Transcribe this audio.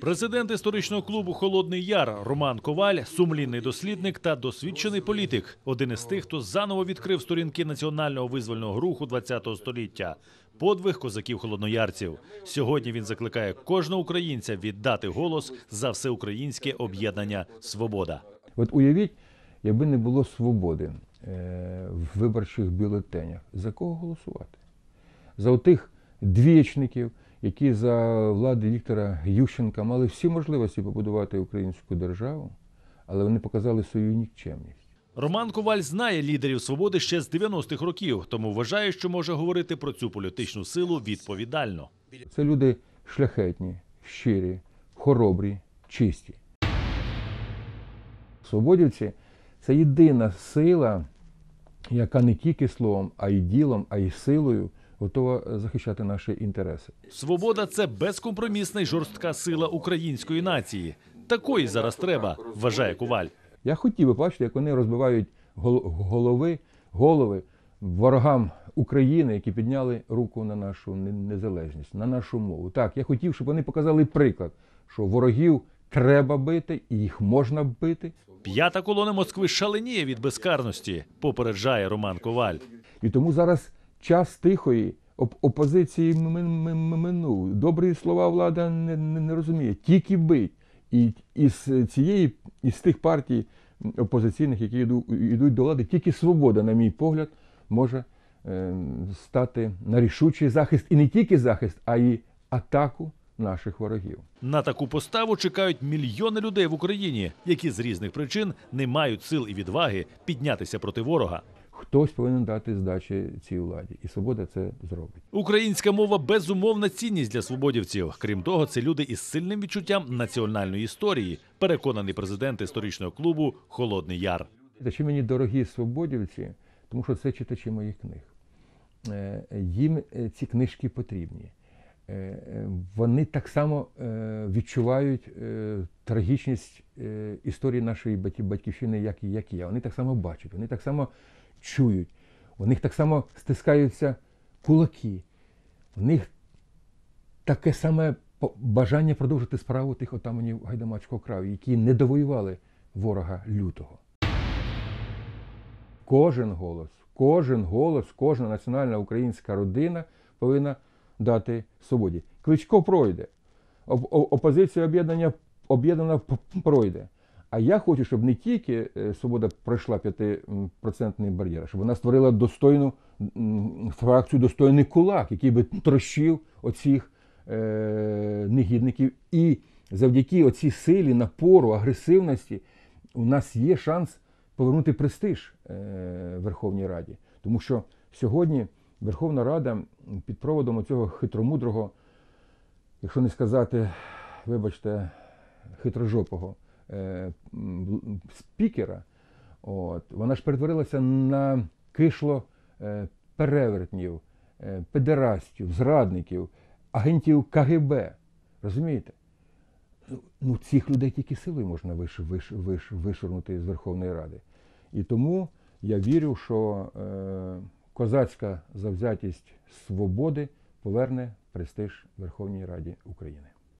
Президент історичного клубу Холодний Яр Роман Коваль, сумлінний дослідник та досвідчений політик. Один із тих, хто заново відкрив сторінки національного визвольного руху ХХ століття. Подвиг козаків холодноярців. Сьогодні він закликає кожного українця віддати голос за всеукраїнське об'єднання Свобода. От уявіть, якби не було свободи е, в виборчих бюлетенях, за кого голосувати? За отих двічників, які за влади Віктора Ющенка мали всі можливості побудувати українську державу, але вони показали свою нікчемність. Роман Коваль знає лідерів свободи ще з 90-х років, тому вважає, що може говорити про цю політичну силу відповідально. Це люди шляхетні, щирі, хоробрі, чисті. Свободівці це єдина сила, яка не тільки словом, а й ділом, а й силою готова захищати наші інтереси. Свобода це безкомпромісна й жорстка сила української нації. Такої зараз треба, вважає Коваль. Я хотів би бачити, як вони розбивають голови, голови ворогам України, які підняли руку на нашу незалежність, на нашу мову. Так, я хотів, щоб вони показали приклад, що ворогів треба бити і їх можна бити. П'ята колона Москви шаленіє від безкарності, попереджає Роман Коваль. І тому зараз час тихої оп- опозиції минув. Добрі слова влада не, не, не розуміє, тільки бить. І із цієї, із тих партій опозиційних, які йду- йдуть до влади, тільки свобода, на мій погляд, може е, стати на рішучий захист, і не тільки захист, а й атаку наших ворогів. На таку поставу чекають мільйони людей в Україні, які з різних причин не мають сил і відваги піднятися проти ворога. Хтось повинен дати здачі цій владі, і свобода це зробить. Українська мова безумовна цінність для свободівців. Крім того, це люди із сильним відчуттям національної історії, переконаний президент історичного клубу Холодний Яр. Та Чи мені дорогі свободівці, тому що це читачі моїх книг. Е, Їм е, ці книжки потрібні. Е, Вони так само відчувають трагічність історії нашої батьківщини, як і я. Вони так само бачать, вони так само чують, у них так само стискаються кулаки. У них таке саме бажання продовжити справу тих отаманів Гайдамацького краю, які не довоювали ворога лютого. Кожен голос, кожен голос, кожна національна українська родина повинна дати свободі. Кличко пройде, опозиція об'єднання об'єднана пройде. А я хочу, щоб не тільки е, свобода пройшла 5% бар'єр, щоб вона створила достойну фракцію, достойний кулак, який би трощив оцих е, негідників. І завдяки оцій силі, напору, агресивності у нас є шанс повернути престиж е, Верховній Раді. Тому що сьогодні Верховна Рада під проводом цього хитромудрого, якщо не сказати, вибачте, хитрожопого е, спікера, от, вона ж перетворилася на кишло е, перевертнів, е, педерастів, зрадників, агентів КГБ. Розумієте? Ну, цих людей тільки силою можна виш, виш, виш, вишвернути з Верховної Ради. І тому я вірю, що е, козацька завзятість свободи поверне престиж Верховній Раді України.